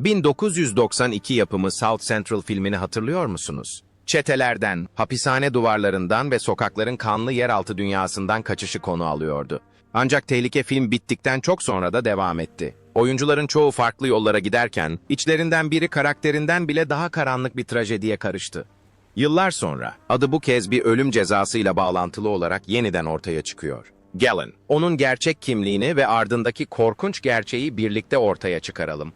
1992 yapımı South Central filmini hatırlıyor musunuz? Çetelerden, hapishane duvarlarından ve sokakların kanlı yeraltı dünyasından kaçışı konu alıyordu. Ancak tehlike film bittikten çok sonra da devam etti. Oyuncuların çoğu farklı yollara giderken, içlerinden biri karakterinden bile daha karanlık bir trajediye karıştı. Yıllar sonra, adı bu kez bir ölüm cezasıyla bağlantılı olarak yeniden ortaya çıkıyor. Galen, onun gerçek kimliğini ve ardındaki korkunç gerçeği birlikte ortaya çıkaralım.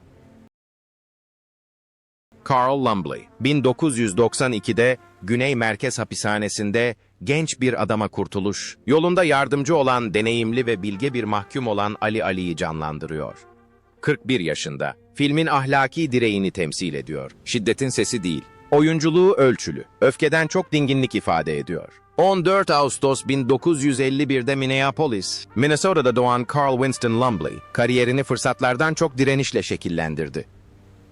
Carl Lumbly, 1992'de Güney Merkez Hapishanesi'nde genç bir adama kurtuluş, yolunda yardımcı olan deneyimli ve bilge bir mahkum olan Ali Ali'yi canlandırıyor. 41 yaşında, filmin ahlaki direğini temsil ediyor. Şiddetin sesi değil. Oyunculuğu ölçülü, öfkeden çok dinginlik ifade ediyor. 14 Ağustos 1951'de Minneapolis, Minnesota'da doğan Carl Winston Lumbly, kariyerini fırsatlardan çok direnişle şekillendirdi.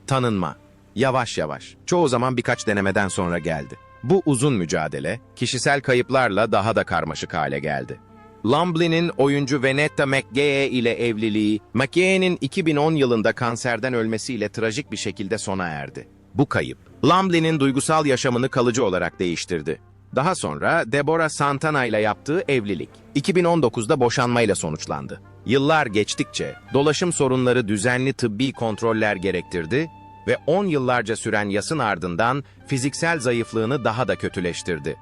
Tanınma, yavaş yavaş, çoğu zaman birkaç denemeden sonra geldi. Bu uzun mücadele, kişisel kayıplarla daha da karmaşık hale geldi. Lumbly'nin oyuncu Venetta McGee ile evliliği, McGee'nin 2010 yılında kanserden ölmesiyle trajik bir şekilde sona erdi. Bu kayıp, Lumbly'nin duygusal yaşamını kalıcı olarak değiştirdi. Daha sonra Deborah Santana ile yaptığı evlilik, 2019'da boşanmayla sonuçlandı. Yıllar geçtikçe dolaşım sorunları düzenli tıbbi kontroller gerektirdi ve 10 yıllarca süren yasın ardından fiziksel zayıflığını daha da kötüleştirdi.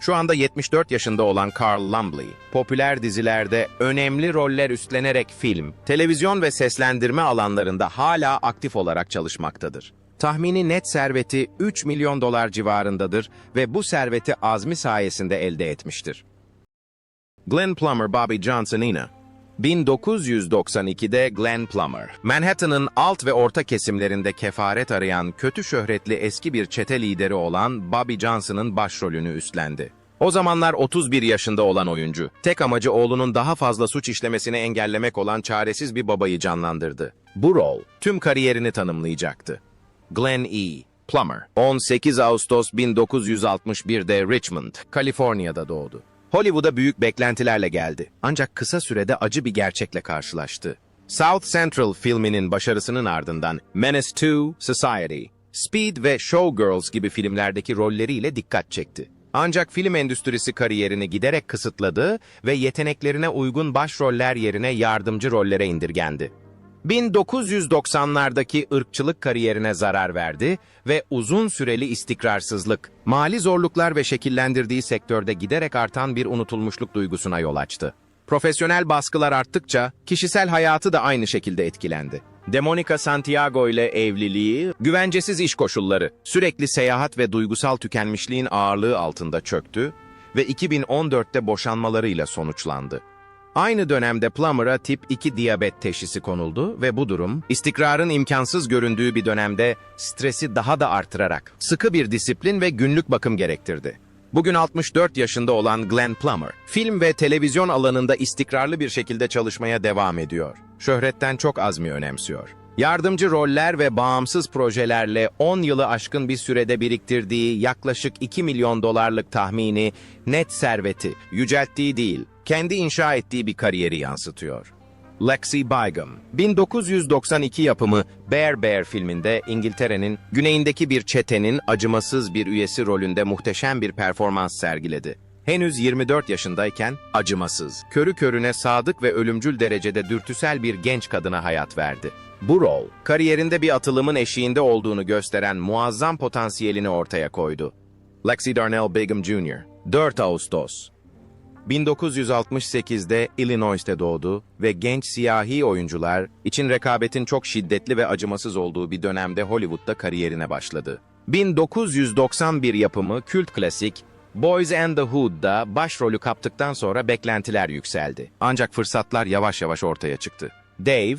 Şu anda 74 yaşında olan Carl Lumbly, popüler dizilerde önemli roller üstlenerek film, televizyon ve seslendirme alanlarında hala aktif olarak çalışmaktadır. Tahmini net serveti 3 milyon dolar civarındadır ve bu serveti azmi sayesinde elde etmiştir. Glenn Plummer Bobby Johnson yine 1992'de Glenn Plummer, Manhattan'ın alt ve orta kesimlerinde kefaret arayan kötü şöhretli eski bir çete lideri olan Bobby Johnson'ın başrolünü üstlendi. O zamanlar 31 yaşında olan oyuncu, tek amacı oğlunun daha fazla suç işlemesini engellemek olan çaresiz bir babayı canlandırdı. Bu rol, tüm kariyerini tanımlayacaktı. Glenn E. Plummer, 18 Ağustos 1961'de Richmond, Kaliforniya'da doğdu. Hollywood'a büyük beklentilerle geldi. Ancak kısa sürede acı bir gerçekle karşılaştı. South Central filminin başarısının ardından Menace 2, Society, Speed ve Showgirls gibi filmlerdeki rolleriyle dikkat çekti. Ancak film endüstrisi kariyerini giderek kısıtladı ve yeteneklerine uygun başroller yerine yardımcı rollere indirgendi. 1990'lardaki ırkçılık kariyerine zarar verdi ve uzun süreli istikrarsızlık, mali zorluklar ve şekillendirdiği sektörde giderek artan bir unutulmuşluk duygusuna yol açtı. Profesyonel baskılar arttıkça kişisel hayatı da aynı şekilde etkilendi. Demonica Santiago ile evliliği, güvencesiz iş koşulları, sürekli seyahat ve duygusal tükenmişliğin ağırlığı altında çöktü ve 2014'te boşanmalarıyla sonuçlandı. Aynı dönemde Plummer'a tip 2 diyabet teşhisi konuldu ve bu durum, istikrarın imkansız göründüğü bir dönemde stresi daha da artırarak sıkı bir disiplin ve günlük bakım gerektirdi. Bugün 64 yaşında olan Glenn Plummer, film ve televizyon alanında istikrarlı bir şekilde çalışmaya devam ediyor. Şöhretten çok az mı önemsiyor? Yardımcı roller ve bağımsız projelerle 10 yılı aşkın bir sürede biriktirdiği yaklaşık 2 milyon dolarlık tahmini net serveti, yücelttiği değil, kendi inşa ettiği bir kariyeri yansıtıyor. Lexi Bygum, 1992 yapımı Bear Bear filminde İngiltere'nin güneyindeki bir çetenin acımasız bir üyesi rolünde muhteşem bir performans sergiledi. Henüz 24 yaşındayken acımasız, körü körüne sadık ve ölümcül derecede dürtüsel bir genç kadına hayat verdi. Bu rol, kariyerinde bir atılımın eşiğinde olduğunu gösteren muazzam potansiyelini ortaya koydu. Lexi Darnell Bigum Jr. 4 Ağustos 1968'de Illinois'te doğdu ve genç siyahi oyuncular için rekabetin çok şiddetli ve acımasız olduğu bir dönemde Hollywood'da kariyerine başladı. 1991 yapımı kült klasik Boys and the Hood'da başrolü kaptıktan sonra beklentiler yükseldi. Ancak fırsatlar yavaş yavaş ortaya çıktı. Dave,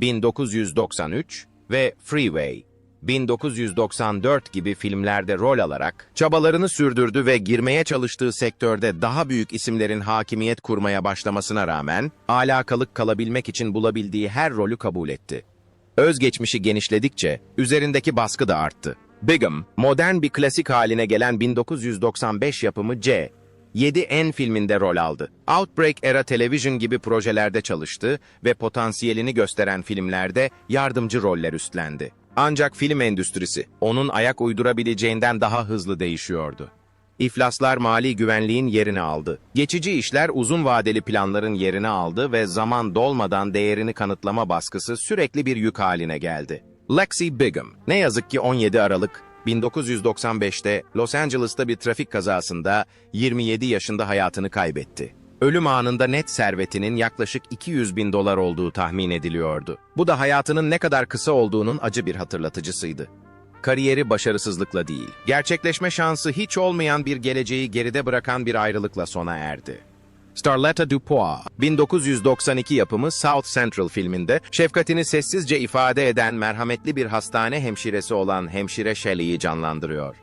1993 ve Freeway, 1994 gibi filmlerde rol alarak çabalarını sürdürdü ve girmeye çalıştığı sektörde daha büyük isimlerin hakimiyet kurmaya başlamasına rağmen alakalık kalabilmek için bulabildiği her rolü kabul etti. Özgeçmişi genişledikçe üzerindeki baskı da arttı. Bigum, modern bir klasik haline gelen 1995 yapımı C, 7N filminde rol aldı. Outbreak Era Television gibi projelerde çalıştı ve potansiyelini gösteren filmlerde yardımcı roller üstlendi. Ancak film endüstrisi onun ayak uydurabileceğinden daha hızlı değişiyordu. İflaslar mali güvenliğin yerini aldı. Geçici işler uzun vadeli planların yerini aldı ve zaman dolmadan değerini kanıtlama baskısı sürekli bir yük haline geldi. Lexi Bigham, ne yazık ki 17 Aralık 1995'te Los Angeles'ta bir trafik kazasında 27 yaşında hayatını kaybetti. Ölüm anında net servetinin yaklaşık 200 bin dolar olduğu tahmin ediliyordu. Bu da hayatının ne kadar kısa olduğunun acı bir hatırlatıcısıydı. Kariyeri başarısızlıkla değil, gerçekleşme şansı hiç olmayan bir geleceği geride bırakan bir ayrılıkla sona erdi. Starletta Dupois, 1992 yapımı South Central filminde şefkatini sessizce ifade eden merhametli bir hastane hemşiresi olan hemşire Shelley'i canlandırıyor.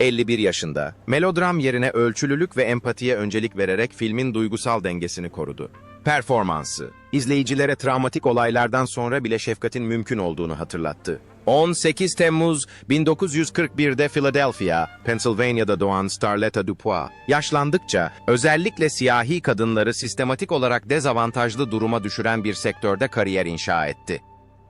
51 yaşında, melodram yerine ölçülülük ve empatiye öncelik vererek filmin duygusal dengesini korudu. Performansı, izleyicilere travmatik olaylardan sonra bile şefkatin mümkün olduğunu hatırlattı. 18 Temmuz 1941'de Philadelphia, Pennsylvania'da doğan Starletta Dupois, yaşlandıkça özellikle siyahi kadınları sistematik olarak dezavantajlı duruma düşüren bir sektörde kariyer inşa etti.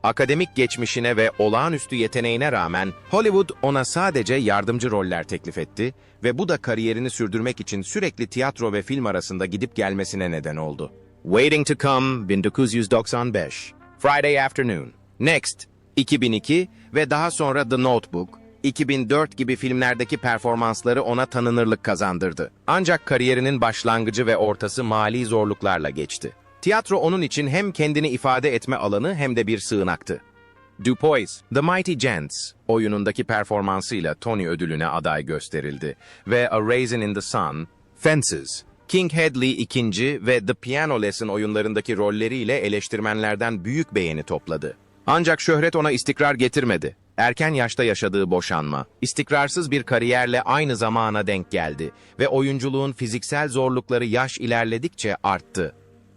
Akademik geçmişine ve olağanüstü yeteneğine rağmen Hollywood ona sadece yardımcı roller teklif etti ve bu da kariyerini sürdürmek için sürekli tiyatro ve film arasında gidip gelmesine neden oldu. Waiting to Come 1995, Friday Afternoon, Next 2002 ve daha sonra The Notebook 2004 gibi filmlerdeki performansları ona tanınırlık kazandırdı. Ancak kariyerinin başlangıcı ve ortası mali zorluklarla geçti. Tiyatro onun için hem kendini ifade etme alanı hem de bir sığınaktı. Dupois, The Mighty Gents oyunundaki performansıyla Tony ödülüne aday gösterildi ve A Raisin in the Sun, Fences, King Hedley ikinci ve The Piano Lesson oyunlarındaki rolleriyle eleştirmenlerden büyük beğeni topladı. Ancak şöhret ona istikrar getirmedi. Erken yaşta yaşadığı boşanma, istikrarsız bir kariyerle aynı zamana denk geldi ve oyunculuğun fiziksel zorlukları yaş ilerledikçe arttı.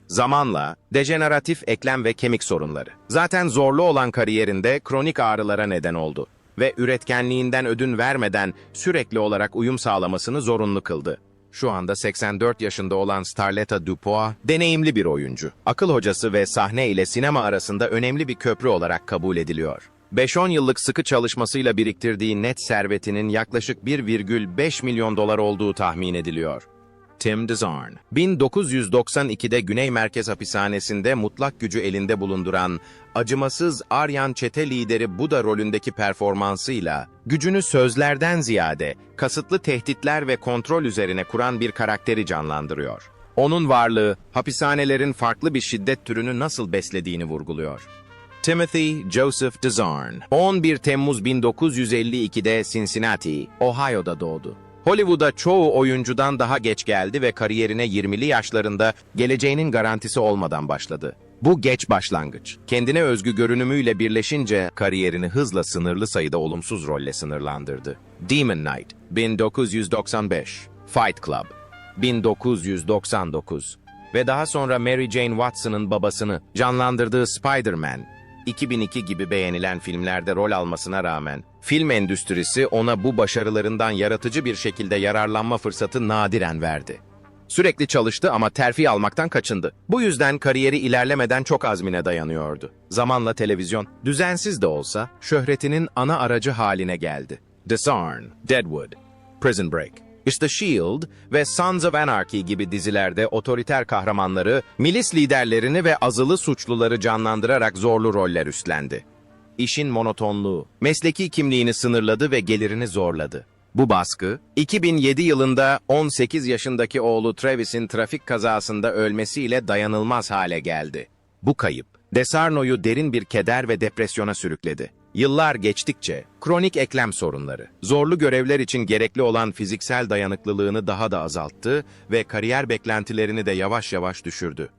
Zamanla dejeneratif eklem ve kemik sorunları. Zaten zorlu olan kariyerinde kronik ağrılara neden oldu ve üretkenliğinden ödün vermeden sürekli olarak uyum sağlamasını zorunlu kıldı. Şu anda 84 yaşında olan Starletta Dupois, deneyimli bir oyuncu. Akıl hocası ve sahne ile sinema arasında önemli bir köprü olarak kabul ediliyor. 5-10 yıllık sıkı çalışmasıyla biriktirdiği net servetinin yaklaşık 1,5 milyon dolar olduğu tahmin ediliyor. Tim DeZarn, 1992'de Güney Merkez Hapishanesi'nde mutlak gücü elinde bulunduran acımasız Aryan çete lideri Buda rolündeki performansıyla gücünü sözlerden ziyade kasıtlı tehditler ve kontrol üzerine kuran bir karakteri canlandırıyor. Onun varlığı hapishanelerin farklı bir şiddet türünü nasıl beslediğini vurguluyor. Timothy Joseph DeZarn, 11 Temmuz 1952'de Cincinnati, Ohio'da doğdu. Hollywood'a çoğu oyuncudan daha geç geldi ve kariyerine 20'li yaşlarında geleceğinin garantisi olmadan başladı. Bu geç başlangıç, kendine özgü görünümüyle birleşince kariyerini hızla sınırlı sayıda olumsuz rolle sınırlandırdı. Demon Knight, 1995, Fight Club, 1999 ve daha sonra Mary Jane Watson'ın babasını canlandırdığı Spider-Man, 2002 gibi beğenilen filmlerde rol almasına rağmen, film endüstrisi ona bu başarılarından yaratıcı bir şekilde yararlanma fırsatı nadiren verdi. Sürekli çalıştı ama terfi almaktan kaçındı. Bu yüzden kariyeri ilerlemeden çok azmine dayanıyordu. Zamanla televizyon, düzensiz de olsa, şöhretinin ana aracı haline geldi. Disarn, Deadwood, Prison Break, işte Shield ve Sons of Anarchy gibi dizilerde otoriter kahramanları, milis liderlerini ve azılı suçluları canlandırarak zorlu roller üstlendi. İşin monotonluğu, mesleki kimliğini sınırladı ve gelirini zorladı. Bu baskı, 2007 yılında 18 yaşındaki oğlu Travis'in trafik kazasında ölmesiyle dayanılmaz hale geldi. Bu kayıp, Desarno'yu derin bir keder ve depresyona sürükledi. Yıllar geçtikçe kronik eklem sorunları, zorlu görevler için gerekli olan fiziksel dayanıklılığını daha da azalttı ve kariyer beklentilerini de yavaş yavaş düşürdü.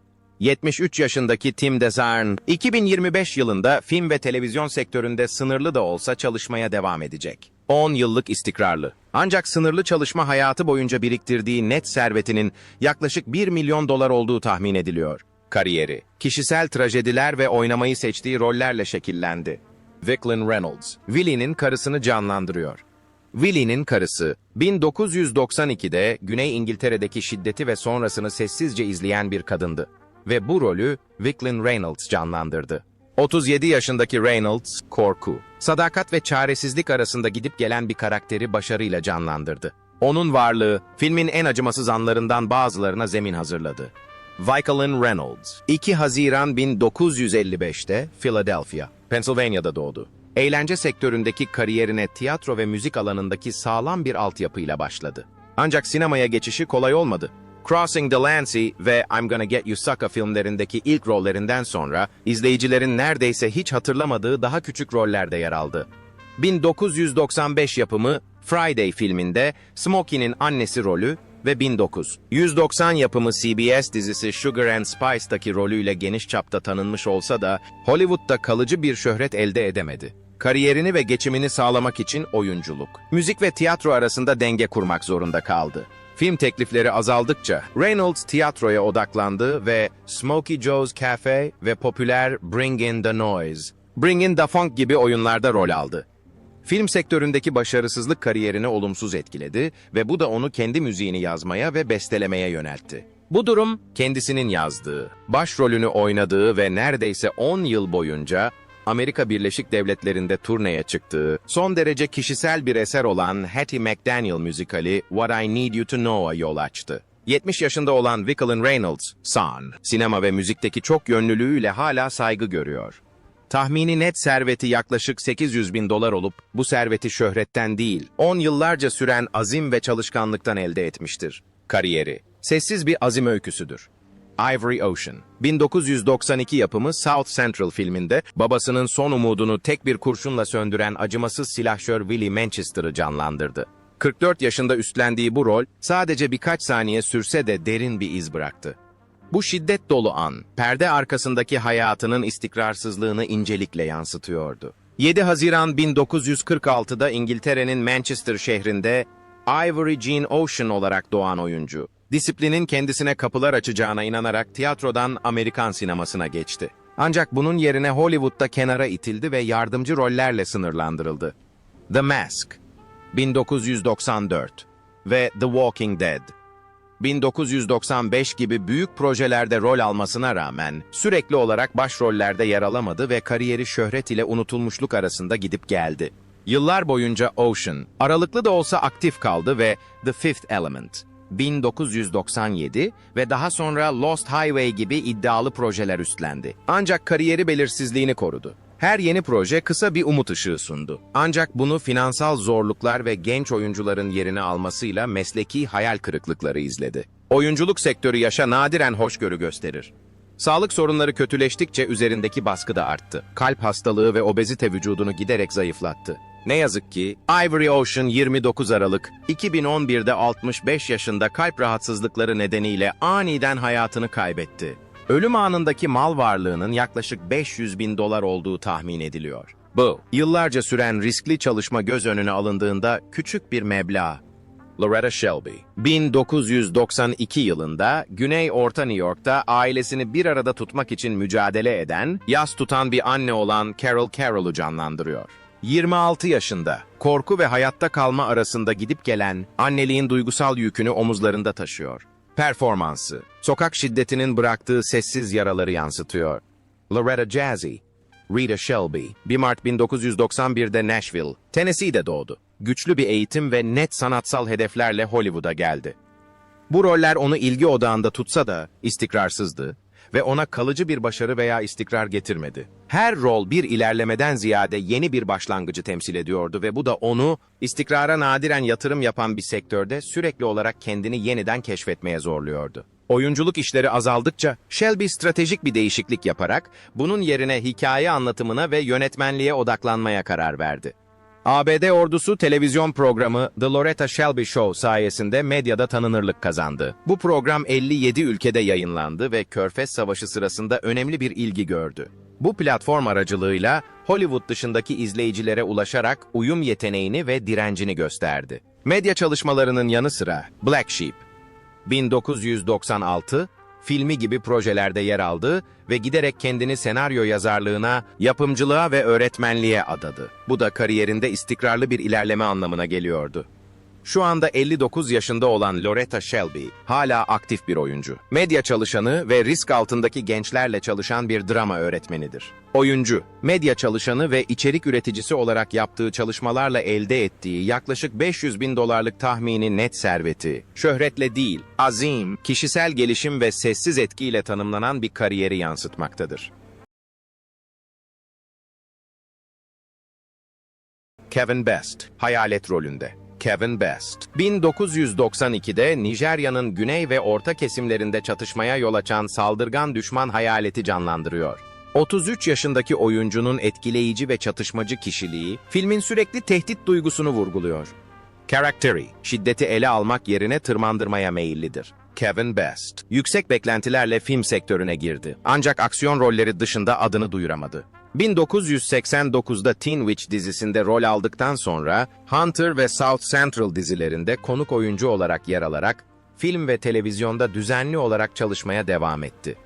73 yaşındaki Tim DeZarn, 2025 yılında film ve televizyon sektöründe sınırlı da olsa çalışmaya devam edecek. 10 yıllık istikrarlı. Ancak sınırlı çalışma hayatı boyunca biriktirdiği net servetinin yaklaşık 1 milyon dolar olduğu tahmin ediliyor. Kariyeri, kişisel trajediler ve oynamayı seçtiği rollerle şekillendi. Vicklin Reynolds, Willie'nin karısını canlandırıyor. Willie'nin karısı, 1992'de Güney İngiltere'deki şiddeti ve sonrasını sessizce izleyen bir kadındı. Ve bu rolü Vicklin Reynolds canlandırdı. 37 yaşındaki Reynolds, korku, sadakat ve çaresizlik arasında gidip gelen bir karakteri başarıyla canlandırdı. Onun varlığı, filmin en acımasız anlarından bazılarına zemin hazırladı. Vicalin Reynolds, 2 Haziran 1955'te Philadelphia, Pennsylvania'da doğdu. Eğlence sektöründeki kariyerine tiyatro ve müzik alanındaki sağlam bir altyapıyla başladı. Ancak sinemaya geçişi kolay olmadı. Crossing Delancey ve I'm Gonna Get You Sucker filmlerindeki ilk rollerinden sonra izleyicilerin neredeyse hiç hatırlamadığı daha küçük rollerde yer aldı. 1995 yapımı Friday filminde Smokey'nin annesi rolü ve 1990 yapımı CBS dizisi Sugar and Spice'daki rolüyle geniş çapta tanınmış olsa da Hollywood'da kalıcı bir şöhret elde edemedi. Kariyerini ve geçimini sağlamak için oyunculuk, müzik ve tiyatro arasında denge kurmak zorunda kaldı. Film teklifleri azaldıkça Reynolds tiyatroya odaklandı ve Smokey Joe's Cafe ve popüler Bring in the Noise, Bring in the Funk gibi oyunlarda rol aldı. Film sektöründeki başarısızlık kariyerini olumsuz etkiledi ve bu da onu kendi müziğini yazmaya ve bestelemeye yöneltti. Bu durum kendisinin yazdığı, başrolünü oynadığı ve neredeyse 10 yıl boyunca Amerika Birleşik Devletleri'nde turneye çıktığı, son derece kişisel bir eser olan Hattie McDaniel müzikali What I Need You To Know'a yol açtı. 70 yaşında olan Vicalin Reynolds, Son, sinema ve müzikteki çok yönlülüğüyle hala saygı görüyor. Tahmini net serveti yaklaşık 800 bin dolar olup bu serveti şöhretten değil, 10 yıllarca süren azim ve çalışkanlıktan elde etmiştir. Kariyeri, sessiz bir azim öyküsüdür. Ivory Ocean, 1992 yapımı South Central filminde babasının son umudunu tek bir kurşunla söndüren acımasız silahşör Willie Manchester'ı canlandırdı. 44 yaşında üstlendiği bu rol sadece birkaç saniye sürse de derin bir iz bıraktı. Bu şiddet dolu an, perde arkasındaki hayatının istikrarsızlığını incelikle yansıtıyordu. 7 Haziran 1946'da İngiltere'nin Manchester şehrinde Ivory Jean Ocean olarak doğan oyuncu, disiplinin kendisine kapılar açacağına inanarak tiyatrodan Amerikan sinemasına geçti. Ancak bunun yerine Hollywood'da kenara itildi ve yardımcı rollerle sınırlandırıldı. The Mask, 1994 ve The Walking Dead, 1995 gibi büyük projelerde rol almasına rağmen sürekli olarak başrollerde yer alamadı ve kariyeri şöhret ile unutulmuşluk arasında gidip geldi. Yıllar boyunca Ocean, aralıklı da olsa aktif kaldı ve The Fifth Element, 1997 ve daha sonra Lost Highway gibi iddialı projeler üstlendi. Ancak kariyeri belirsizliğini korudu. Her yeni proje kısa bir umut ışığı sundu. Ancak bunu finansal zorluklar ve genç oyuncuların yerini almasıyla mesleki hayal kırıklıkları izledi. Oyunculuk sektörü yaşa nadiren hoşgörü gösterir. Sağlık sorunları kötüleştikçe üzerindeki baskı da arttı. Kalp hastalığı ve obezite vücudunu giderek zayıflattı. Ne yazık ki Ivory Ocean 29 Aralık 2011'de 65 yaşında kalp rahatsızlıkları nedeniyle aniden hayatını kaybetti. Ölüm anındaki mal varlığının yaklaşık 500 bin dolar olduğu tahmin ediliyor. Bu, yıllarca süren riskli çalışma göz önüne alındığında küçük bir meblağ. Loretta Shelby, 1992 yılında Güney Orta New York'ta ailesini bir arada tutmak için mücadele eden, yas tutan bir anne olan Carol Carroll'u canlandırıyor. 26 yaşında, korku ve hayatta kalma arasında gidip gelen, anneliğin duygusal yükünü omuzlarında taşıyor. Performansı, sokak şiddetinin bıraktığı sessiz yaraları yansıtıyor. Loretta Jazzy, Rita Shelby, 1 Mart 1991'de Nashville, Tennessee'de doğdu. Güçlü bir eğitim ve net sanatsal hedeflerle Hollywood'a geldi. Bu roller onu ilgi odağında tutsa da istikrarsızdı ve ona kalıcı bir başarı veya istikrar getirmedi. Her rol bir ilerlemeden ziyade yeni bir başlangıcı temsil ediyordu ve bu da onu istikrara nadiren yatırım yapan bir sektörde sürekli olarak kendini yeniden keşfetmeye zorluyordu. Oyunculuk işleri azaldıkça Shelby stratejik bir değişiklik yaparak bunun yerine hikaye anlatımına ve yönetmenliğe odaklanmaya karar verdi. ABD ordusu televizyon programı The Loretta Shelby Show sayesinde medyada tanınırlık kazandı. Bu program 57 ülkede yayınlandı ve Körfez Savaşı sırasında önemli bir ilgi gördü. Bu platform aracılığıyla Hollywood dışındaki izleyicilere ulaşarak uyum yeteneğini ve direncini gösterdi. Medya çalışmalarının yanı sıra Black Sheep, 1996 filmi gibi projelerde yer aldı ve giderek kendini senaryo yazarlığına, yapımcılığa ve öğretmenliğe adadı. Bu da kariyerinde istikrarlı bir ilerleme anlamına geliyordu. Şu anda 59 yaşında olan Loretta Shelby hala aktif bir oyuncu. Medya çalışanı ve risk altındaki gençlerle çalışan bir drama öğretmenidir. Oyuncu, medya çalışanı ve içerik üreticisi olarak yaptığı çalışmalarla elde ettiği yaklaşık 500 bin dolarlık tahmini net serveti, şöhretle değil, azim, kişisel gelişim ve sessiz etkiyle tanımlanan bir kariyeri yansıtmaktadır. Kevin Best, hayalet rolünde. Kevin Best, 1992'de Nijerya'nın güney ve orta kesimlerinde çatışmaya yol açan saldırgan düşman hayaleti canlandırıyor. 33 yaşındaki oyuncunun etkileyici ve çatışmacı kişiliği, filmin sürekli tehdit duygusunu vurguluyor. Karakteri, şiddeti ele almak yerine tırmandırmaya meyillidir. Kevin Best, yüksek beklentilerle film sektörüne girdi. Ancak aksiyon rolleri dışında adını duyuramadı. 1989'da Teen Witch dizisinde rol aldıktan sonra Hunter ve South Central dizilerinde konuk oyuncu olarak yer alarak film ve televizyonda düzenli olarak çalışmaya devam etti.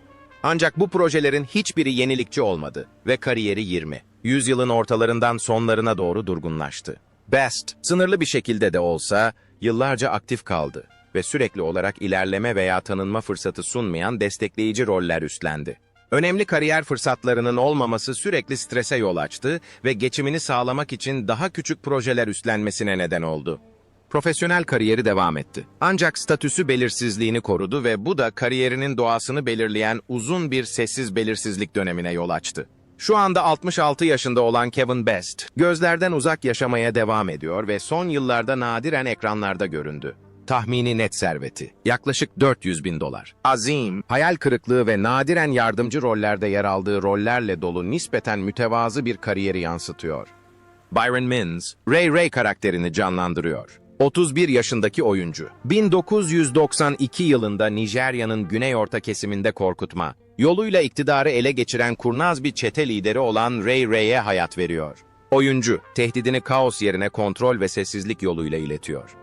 Ancak bu projelerin hiçbiri yenilikçi olmadı ve kariyeri 20. Yüzyılın ortalarından sonlarına doğru durgunlaştı. Best, sınırlı bir şekilde de olsa yıllarca aktif kaldı ve sürekli olarak ilerleme veya tanınma fırsatı sunmayan destekleyici roller üstlendi. Önemli kariyer fırsatlarının olmaması sürekli strese yol açtı ve geçimini sağlamak için daha küçük projeler üstlenmesine neden oldu. Profesyonel kariyeri devam etti. Ancak statüsü belirsizliğini korudu ve bu da kariyerinin doğasını belirleyen uzun bir sessiz belirsizlik dönemine yol açtı. Şu anda 66 yaşında olan Kevin Best, gözlerden uzak yaşamaya devam ediyor ve son yıllarda nadiren ekranlarda göründü. Tahmini net serveti, yaklaşık 400 bin dolar. Azim, hayal kırıklığı ve nadiren yardımcı rollerde yer aldığı rollerle dolu nispeten mütevazı bir kariyeri yansıtıyor. Byron Mins, Ray Ray karakterini canlandırıyor. 31 yaşındaki oyuncu. 1992 yılında Nijerya'nın güney-orta kesiminde korkutma, yoluyla iktidarı ele geçiren kurnaz bir çete lideri olan Ray Ray'e hayat veriyor. Oyuncu, tehdidini kaos yerine kontrol ve sessizlik yoluyla iletiyor.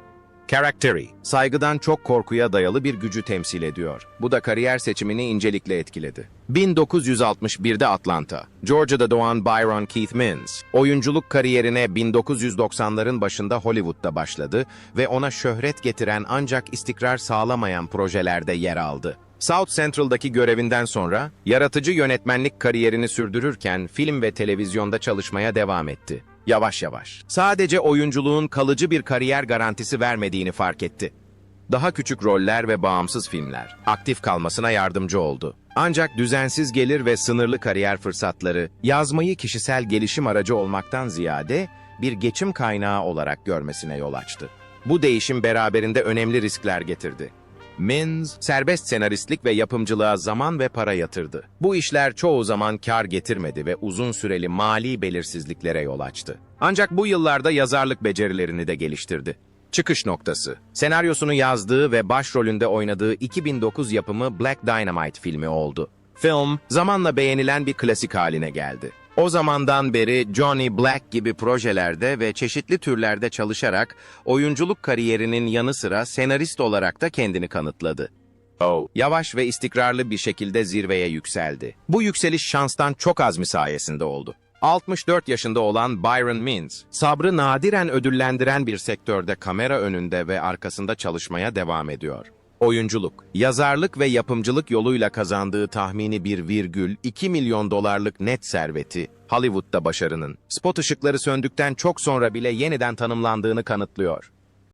Karakteri, saygıdan çok korkuya dayalı bir gücü temsil ediyor. Bu da kariyer seçimini incelikle etkiledi. 1961'de Atlanta, Georgia'da doğan Byron Keith Mins, oyunculuk kariyerine 1990'ların başında Hollywood'da başladı ve ona şöhret getiren ancak istikrar sağlamayan projelerde yer aldı. South Central'daki görevinden sonra yaratıcı yönetmenlik kariyerini sürdürürken film ve televizyonda çalışmaya devam etti. Yavaş yavaş. Sadece oyunculuğun kalıcı bir kariyer garantisi vermediğini fark etti. Daha küçük roller ve bağımsız filmler aktif kalmasına yardımcı oldu. Ancak düzensiz gelir ve sınırlı kariyer fırsatları yazmayı kişisel gelişim aracı olmaktan ziyade bir geçim kaynağı olarak görmesine yol açtı. Bu değişim beraberinde önemli riskler getirdi. Mins, serbest senaristlik ve yapımcılığa zaman ve para yatırdı. Bu işler çoğu zaman kar getirmedi ve uzun süreli mali belirsizliklere yol açtı. Ancak bu yıllarda yazarlık becerilerini de geliştirdi. Çıkış noktası. Senaryosunu yazdığı ve başrolünde oynadığı 2009 yapımı Black Dynamite filmi oldu. Film, zamanla beğenilen bir klasik haline geldi. O zamandan beri Johnny Black gibi projelerde ve çeşitli türlerde çalışarak oyunculuk kariyerinin yanı sıra senarist olarak da kendini kanıtladı. Oh. Yavaş ve istikrarlı bir şekilde zirveye yükseldi. Bu yükseliş şanstan çok azmi sayesinde oldu. 64 yaşında olan Byron Mins, sabrı nadiren ödüllendiren bir sektörde kamera önünde ve arkasında çalışmaya devam ediyor. Oyunculuk, yazarlık ve yapımcılık yoluyla kazandığı tahmini bir virgül 2 milyon dolarlık net serveti, Hollywood'da başarının, spot ışıkları söndükten çok sonra bile yeniden tanımlandığını kanıtlıyor.